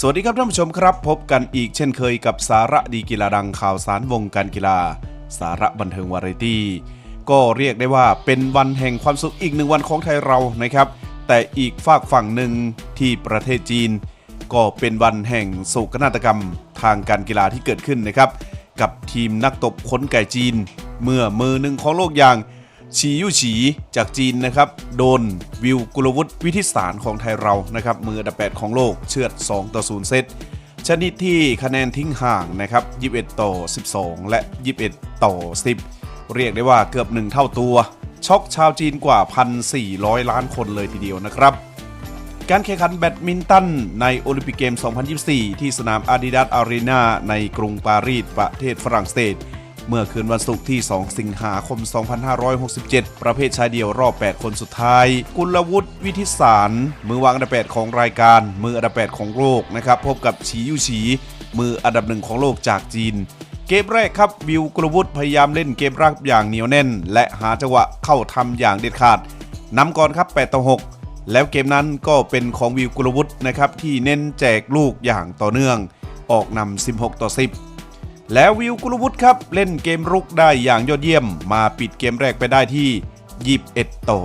สวัสดีครับท่านผู้ชมครับ พบกันอีกเช่นเคยกับสาระดีกีฬาดังข่าวสารวงการกีฬา สาระบันเทิงวาไรตี้ก็เรียกได้ว่าเป็นวันแห่งความสุขอีกหนึ่งวันของไทยเรานะครับ แต่อีกฝากฝั่งหนึ่งที่ประเทศจีน ก็เป็นวันแห่งโศกนาฏกรรมทางการกีฬาที่เกิดขึ้นนะครับ กับทีมนักตบขนไก่จีน เมื่อมือหนึ่งของโลกอย่าง ฉียู่ฉีจากจีนนะครับโดนวิวกุลวุฒิวิทิสารของไทยเรานะครับมืออันดับ 8 ของโลกเชือด 2 ต่อ 0 เซตชนิดที่คะแนนทิ้งห่างนะครับ 21 ต่อ 12 และ 21 ต่อ 10 เรียกได้ว่าเกือบ 1 เท่าตัว ช็อกชาวจีนกว่า 1,400 ล้านคนเลยทีเดียวนะครับ การแข่งขันแบดมินตันในโอลิมปิกเกม 2024 ที่สนามอาดิดาสอารีนาในกรุงปารีสประเทศฝรั่งเศส เมื่อคืนวันศุกร์ที่ 2 สิงหาคม 2567 ประเภทชายเดี่ยวรอบ 8 คนสุดท้าย กุลวุฒิวิทิสาร มือวางอันดับ 8 ของรายการ มืออันดับ 8 ของโลกนะครับพบกับฉียูฉี มืออันดับหนึ่งของโลกจากจีนเกมแรกครับวิวกุลวุฒิพยายามเล่นเกมรับอย่างเหนียวแน่น และหาจังหวะเข้าทำอย่างเด็ดขาดนำก่อนครับ8ต่อ6 แล้วเกมนั้นก็เป็นของวิวกุลวุฒินะครับที่เน้นแจกลูกอย่างต่อเนื่อง ออกนำ16 ต่อ 10 แล้ววิวกุลวุฒิครับ เล่นเกมรุกได้อย่างยอดเยี่ยม มาปิดเกมแรกไปได้ที่ 21 ต่อ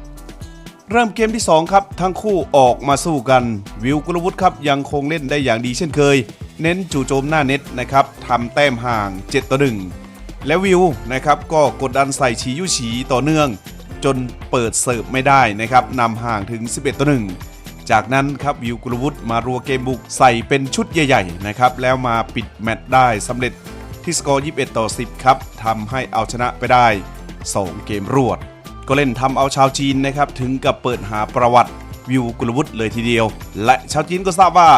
12 เริ่มเกมที่ 2 ครับ ทั้งคู่ออกมาสู้กัน วิวกุลวุฒิครับยังคงเล่นได้อย่างดีเช่นเคย เน้นจู่โจมหน้าเน็ตนะครับทำแต้มห่าง 7 ต่อ 1 และวิวนะครับก็กดดันใส่ฉียุฉีต่อเนื่อง จนเปิดเสิร์ฟไม่ได้นะครับนำห่างถึง 11 ต่อ 1 จากนั้นครับวิวกุลวุฒิมารัวเกมบุกใส่เป็นชุดใหญ่ๆนะครับแล้วมาปิดแมตช์ได้สำเร็จที่สกอร์ 21 ต่อ 10 ครับทำให้เอาชนะไปได้ 2 เกมรวด ก็เล่นทำเอาชาวจีนนะครับถึงกับเปิดหาประวัติวิวกุลวุฒิเลยทีเดียว และชาวจีนก็ทราบว่า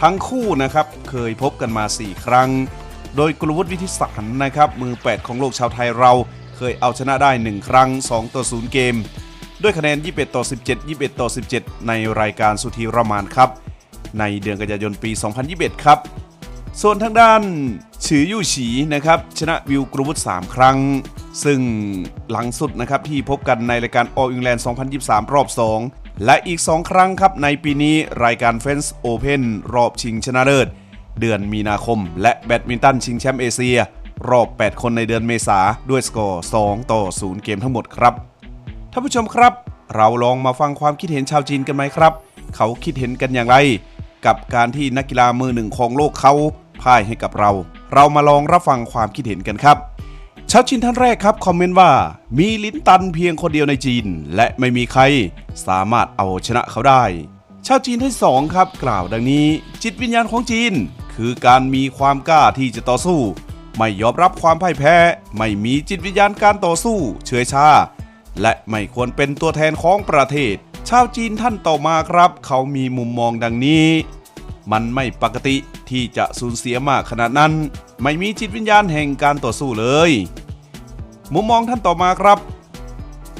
ทั้งคู่นะครับเคยพบกันมา 4 ครั้ง โดยกุลวุฒิวิทิสารนะครับมือ 8 ของโลกชาวไทยเราเคยเอาชนะได้ 1 ครั้ง 2 ต่อ 0 เกม ด้วยคะแนน 21 ต่อ 17 21 ต่อ 17 ในรายการสุธีรมานครับ ในเดือนกันยายนปี 2021 ครับ ส่วนทางด้านฉือยู่ฉีนะครับ ชนะวิวกรุวุฒ3ครั้ง ซึ่งหลังสุดนะครับที่พบกันในรายการ All England 2023 รอบ 2 และอีก 2 ครั้งครับ ในปีนี้รายการ French Open รอบชิงชนะเลิศเดือนมีนาคม และแบดมินตันชิงแชมป์เอเชีย รอบ 8 คนในเดือนเมษาด้วยสกอร์ 2 ต่อ 0 เกมทั้งหมดครับ ท่านผู้ชมครับ เราลองมาฟังความคิดเห็นชาวจีนกันไหมครับ เขาคิดเห็นกันอย่างไร กับการที่นักกีฬามือหนึ่งของโลกเขาพ่ายให้กับเรา เรามาลองรับฟังความคิดเห็นกันครับชาวจีนท่านแรกครับคอมเมนต์ว่า มีลิ้นตันเพียงคนเดียวในจีน และไม่มีใครสามารถเอาชนะเขาได้ ชาวจีนที่สองครับ กล่าวดังนี้ จิตวิญญาณของจีน คือการมีความกล้าที่จะต่อสู้ ไม่ยอมรับความพ่ายแพ้ ไม่มีจิตวิญญาณการต่อสู้ เฉื่อยชา และไม่ควรเป็นตัวแทนของประเทศ ชาวจีนท่านต่อมาครับ เขามีมุมมองดังนี้ มันไม่ปกติที่จะสูญเสียมากขนาดนั้น ไม่มีจิตวิญญาณแห่งการต่อสู้เลย มุมมองท่านต่อมาครับ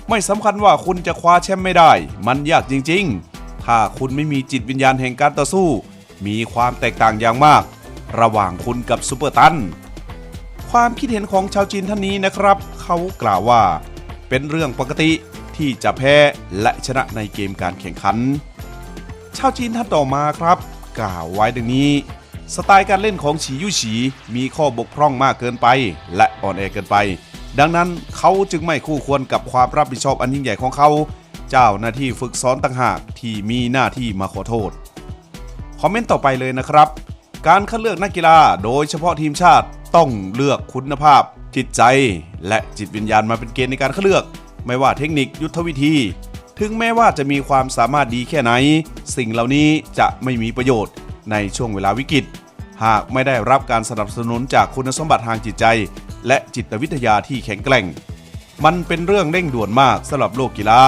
ไม่สำคัญว่าคุณจะคว้าแชมป์ไม่ได้ มันยากจริง ๆ ถ้าคุณไม่มีจิตวิญญาณแห่งการต่อสู้ มีความแตกต่างอย่างมาก ระหว่างคุณกับซูเปอร์ตัน ความคิดเห็นของชาวจีนท่านนี้นะครับ เขากล่าวว่า เป็นเรื่องปกติที่จะแพ้และชนะในเกมการแข่งขัน ชาวจีนท่านต่อมาครับ กล่าวไว้ดังนี้ สไตล์การเล่นของฉียู่ฉีมีข้อบกพร่องมากเกินไป และอ่อนแอเกินไป ดังนั้นเขาจึงไม่คู่ควรกับความรับผิดชอบอันยิ่งใหญ่ของเขา เจ้าหน้าที่ฝึกซ้อนต่างหากที่มีหน้าที่มาขอโทษ คอมเมนต์ต่อไปเลยนะครับ การคัดเลือกนักกีฬาโดยเฉพาะทีมชาติต้องเลือกคุณภาพ จิตใจและจิตวิญญาณมาเป็นเกณฑ์ในการคัดเลือก ไม่ว่าเทคนิคยุทธวิธี ถึงแม้ว่าจะมีความสามารถดีแค่ไหน สิ่งเหล่านี้จะไม่มีประโยชน์ในช่วงเวลาวิกฤต หากไม่ได้รับการสนับสนุนจากคุณสมบัติทางจิตใจ และจิตวิทยาที่แข็งแกร่ง มันเป็นเรื่องเร่งด่วนมากสำหรับโลกกีฬา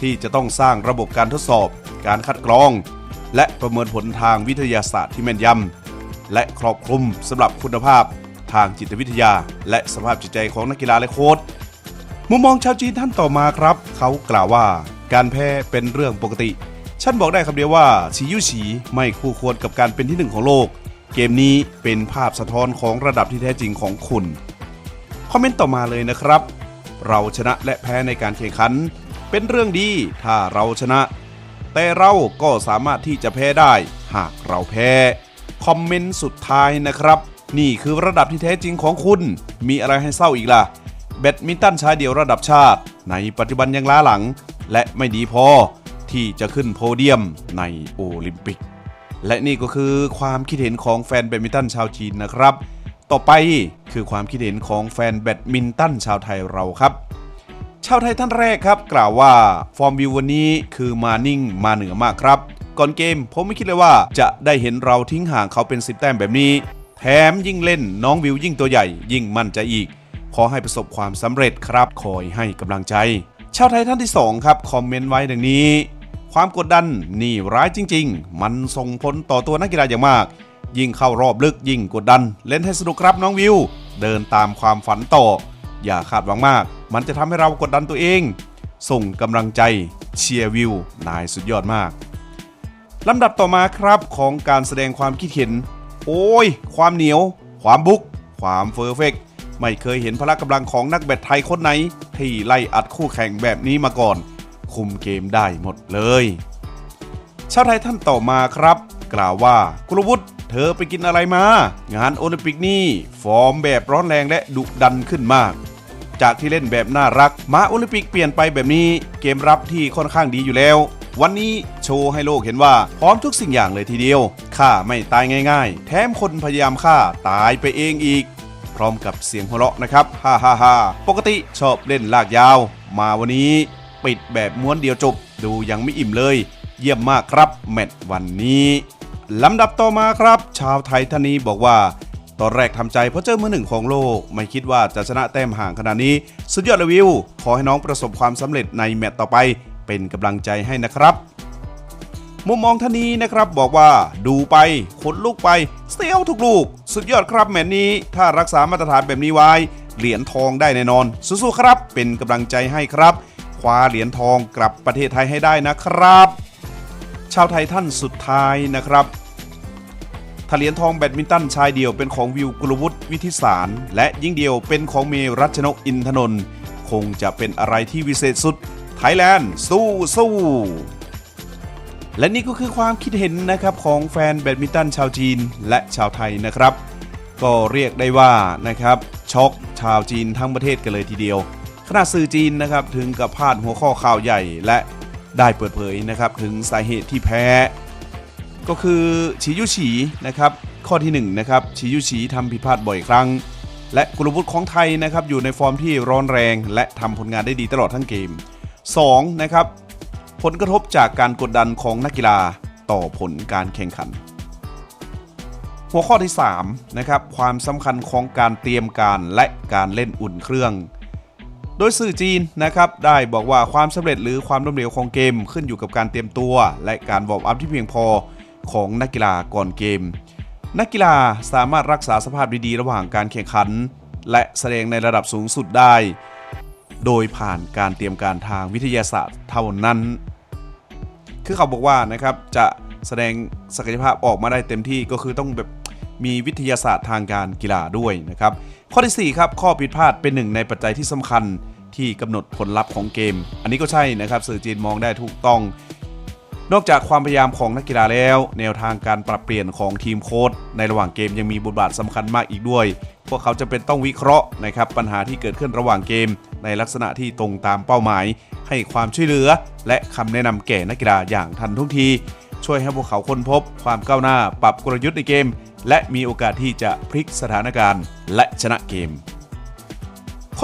ที่จะต้องสร้างระบบการทดสอบ การคัดกรอง และประเมินผลทางวิทยาศาสตร์ที่แม่นยำและครอบคลุมสำหรับคุณภาพ ทางจิตวิทยา และสภาพจิตใจของนักกีฬาและโค้ชมุมมองชาวจีนท่านต่อมาครับ เขากล่าวว่าการแพ้เป็นเรื่องปกติ ฉันบอกได้คำเดียวว่าฉียู่ฉีไม่คู่ควรกับการเป็นที่หนึ่งของโลก เกมนี้เป็นภาพสะท้อนของระดับที่แท้จริงของคุณ คอมเมนต์ต่อมาเลยนะครับ เราชนะและแพ้ในการแข่งขัน เป็นเรื่องดีถ้าเราชนะ แต่เราก็สามารถที่จะแพ้ได้ หากเราแพ้ คอมเมนต์สุดท้ายนะครับ นี่คือระดับที่แท้จริงของคุณ มีอะไรให้เศร้าอีกล่ะ แบดมินตันชายเดี่ยวระดับชาติ ในปัจจุบันยังล้าหลัง และไม่ดีพอที่จะขึ้นโพเดียมในโอลิมปิก และนี่ก็คือความคิดเห็นของแฟนแบดมินตันชาวจีนนะครับ ต่อไปคือความคิดเห็นของแฟนแบดมินตันชาวไทยเราครับ ชาวไทยท่านแรกครับ กล่าวว่าฟอร์มวิววันนี้คือมานิ่งมาเหนือมากครับ ก่อนเกมผมไม่คิดเลยว่าจะได้เห็นเราทิ้งห่างเขาเป็น 10 แต้มแบบนี้ แถมยิ่งเล่นน้องวิวยิ่งตัวใหญ่ ยิ่งมั่นใจอีก ขอให้ประสบความสำเร็จครับ คอยให้กำลังใจ ชาวไทยท่านที่ 2 ครับ คอมเมนต์ไว้ดังนี้ ความกดดันนี่ร้ายจริง ๆ มันส่งผลต่อตัวนักกีฬาอย่างมาก ยิ่งเข้ารอบลึกยิ่งกดดัน เล่นให้สนุกครับน้องวิว เดินตามความฝันต่อ อย่าคาดหวังมาก มันจะทำให้เรากดดันตัวเอง ส่งกำลังใจเชียร์วิวนายสุดยอดมากลำดับต่อมาครับของการแสดงความคิดเห็น โอ้ย ความเหนียว ความบุก ความเฟอร์เฟกต์ไม่เคยเห็นพละกำลังของนักแบดไทยคนไหน ที่ไล่อัดคู่แข่งแบบนี้มาก่อน คุมเกมได้หมดเลยชาวไทยท่านต่อมาครับ กล่าวว่ากุลวุฒิเธอไปกินอะไรมา งานโอลิมปิกนี่ฟอร์มแบบร้อนแรงและดุดันขึ้นมาก จากที่เล่นแบบน่ารัก มาโอลิมปิกเปลี่ยนไปแบบนี้เกมรับที่ค่อนข้างดีอยู่แล้ว วันนี้โชว์ให้โลกเห็นว่าพร้อมทุกสิ่งอย่างเลยทีเดียวฆ่าไม่ตายง่าย ๆ แถมคนพยายามฆ่าตายไปเองอีก พร้อมกับเสียงหัวเราะนะครับฮ่าฮ่าฮ่าปกติชอบเล่นลากยาว มาวันนี้ ปิดแบบม้วนเดียวจบ ดูยังไม่อิ่มเลย เยี่ยมมากครับแมตช์วันนี้ลำดับต่อมาครับ ชาวไทยท่านนี้บอกว่าตอนแรกทำใจเพราะเจอมือหนึ่งของโลก ไม่คิดว่าจะชนะแต้มห่างขนาดนี้ สุดยอดเลยวิว ขอให้น้องประสบความสำเร็จในแมตต์ต่อไป เป็นกำลังใจให้นะครับมุมมองท่านนี้นะครับบอกว่าดูไปขนลุกไปเสียวทุกลูก สุดยอดครับแมตชนี้ ถ้ารักษามาตรฐานแบบนี้ไว้ เหรียญทองได้แน่นอน สู้ๆครับ เป็นกำลังใจให้ครับ คว้าเหรียญทองกลับประเทศไทยให้ได้นะครับ ชาวไทยท่านสุดท้ายนะครับถ้าเหรียญทองแบดมินตันชายเดี่ยวเป็นของวิวกุลวุฒิวิทิสาร และยิ่งเดี่ยวเป็นของเมรัชนกอินทนนท์คงจะเป็นอะไรที่วิเศษสุด ไทยแลนด์สู้สู้และนี่ก็คือความคิดเห็นนะครับของแฟนแบดมินตันชาวจีนและชาวไทยนะครับ ก็เรียกได้ว่านะครับช็อกชาวจีนทั้งประเทศกันเลยทีเดียวขณะสื่อจีนนะครับถึงกับพาดหัวข้อข่าวใหญ่และได้เปิดเผยนะครับถึงสาเหตุที่แพ้ ก็คือฉียุฉีนะครับข้อที่1นะครับฉียุฉีทำผิดพลาดบ่อยครั้ง และกุลวุฒิของไทยนะครับอยู่ในฟอร์มที่ร้อนแรง และทำผลงานได้ดีตลอดทั้งเกม 2. นะครับผลกระทบจากการกดดันของนักกีฬาต่อผลการแข่งขัน หัวข้อที่3นะครับความสำคัญของการเตรียมการและการเล่นอุ่นเครื่อง โดยสื่อจีนนะครับได้บอกว่าความสำเร็จหรือความล้มเหลวของเกมขึ้นอยู่กับการเตรียมตัว และการวอร์มอัพที่เพียงพอของนักกีฬาก่อนเกม นักกีฬาสามารถรักษาสภาพดีๆ ระหว่างการแข่งขัน และแสดงในระดับสูงสุดได้ โดยผ่านการเตรียมการทางวิทยาศาสตร์เท่านั้น คือเขาบอกว่านะครับจะแสดงศักยภาพออกมาได้เต็มที่ก็คือต้องแบบมีวิทยาศาสตร์ทางการกีฬาด้วยนะครับ ข้อที่ 4 ครับ ข้อผิดพลาดเป็นหนึ่งในปัจจัยที่สำคัญที่กำหนดผลลัพธ์ของเกม อันนี้ก็ใช่นะครับสื่อจีนมองได้ถูกต้อง นอกจากความพยายามของนักกีฬาแล้ว แนวทางการปรับเปลี่ยนของทีมโค้ชในระหว่างเกมยังมีบทบาทสำคัญมากอีกด้วย พวกเขาจะเป็นต้องวิเคราะห์นะครับปัญหาที่เกิดขึ้นระหว่างเกม ในลักษณะที่ตรงตามเป้าหมาย ให้ความช่วยเหลือ และคำแนะนำแก่นักกีฬาอย่างทันท่วงที ช่วยให้พวกเขาค้นพบ ความก้าวหน้าปรับกลยุทธ์ในเกม และมีโอกาสที่จะพลิกสถานการณ์ และชนะเกม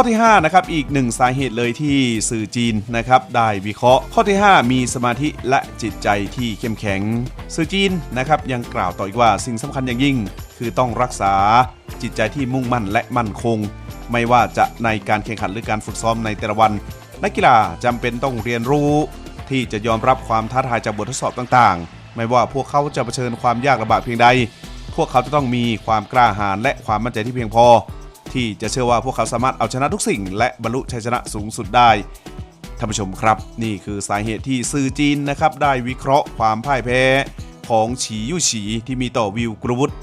ข้อที่5นะครับอีกหนึ่งสาเหตุเลยที่สื่อจีนนะครับได้วิเคราะห์ ข้อที่ 5 มีสมาธิและจิตใจที่เข้มแข็ง สื่อจีนนะครับยังกล่าวต่ออีกว่าสิ่งสำคัญอย่างยิ่ง คือต้องรักษาจิตใจที่มุ่งมั่นและมั่นคง ไม่ว่าจะในการแข่งขันหรือการฝึกซ้อมในแต่ละวัน นักกีฬาจำเป็นต้องเรียนรู้ ที่จะยอมรับความท้าทายจากบททดสอบต่างๆ ไม่ว่าพวกเขาจะเผชิญความยากลำบากเพียงใด พวกเขาจะต้องมีความกล้าหาญและความมั่นใจที่เพียงพอ ที่จะเชื่อว่าพวกเขาสามารถเอาชนะทุกสิ่ง และบรรลุชัยชนะสูงสุดได้ท่านผู้ชมครับ นี่คือสาเหตุที่สื่อจีนนะครับได้วิเคราะห์ความพ่ายแพ้ของฉียู่ฉีที่มีต่อวิวกรุวุฒิ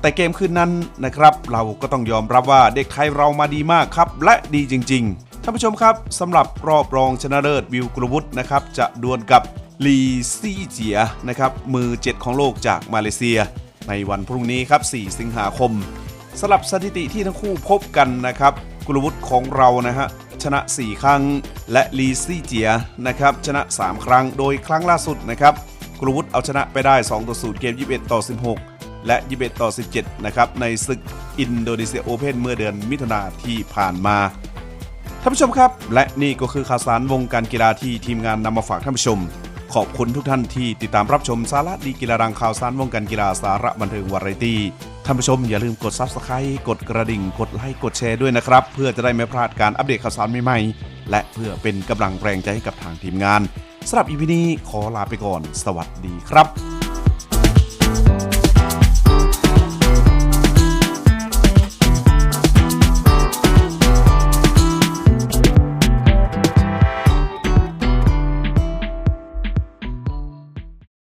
แต่เกมคืนนั้นนะครับ เราก็ต้องยอมรับว่าเด็กไทยเรามาดีมากครับ และดีจริง ๆท่านผู้ชมครับสำหรับรอบรองชนะเลิศวิวกรุวุฒินะครับจะดวลกับลีซี่เจียนะครับมือ 7 ของโลกจากมาเลเซีย ในวันพรุ่งนี้ครับ 4 สิงหาคม สลับสถิติที่ทั้งคู่พบกันนะครับ กุลวุฒิของเรานะฮะชนะ 4 ครั้ง และลีซี่เจียนะครับชนะ 3 ครั้งโดยครั้งล่าสุดนะครับกุลวุฒิเอาชนะไปได้2ต่อ0เกม 21 ต่อ 16 และ 21 ต่อ 17 นะครับในศึกอินโดนีเซียโอเพนเมื่อเดือนมิถุนาที่ผ่านมาท่านผู้ชมครับ และนี่ก็คือข่าวสารวงการกีฬาที่ทีมงานนำมาฝากท่านผู้ชม ขอบคุณทุกท่านที่ติดตามรับชมสาระดีกีฬาดังข่าวสารวงการกีฬาสาระบันเทิงวาไรตี้ ท่านผู้ชมอย่าลืมกด Subscribe กดกระดิ่ง กดไลค์กดแชร์ด้วยนะครับ เพื่อจะได้ไม่พลาดการอัปเดตข่าวสารใหม่ๆ และเพื่อเป็นกำลังแรงใจให้กับทางทีมงานสำหรับอีพีนี้ขอลาไปก่อน สวัสดีครับ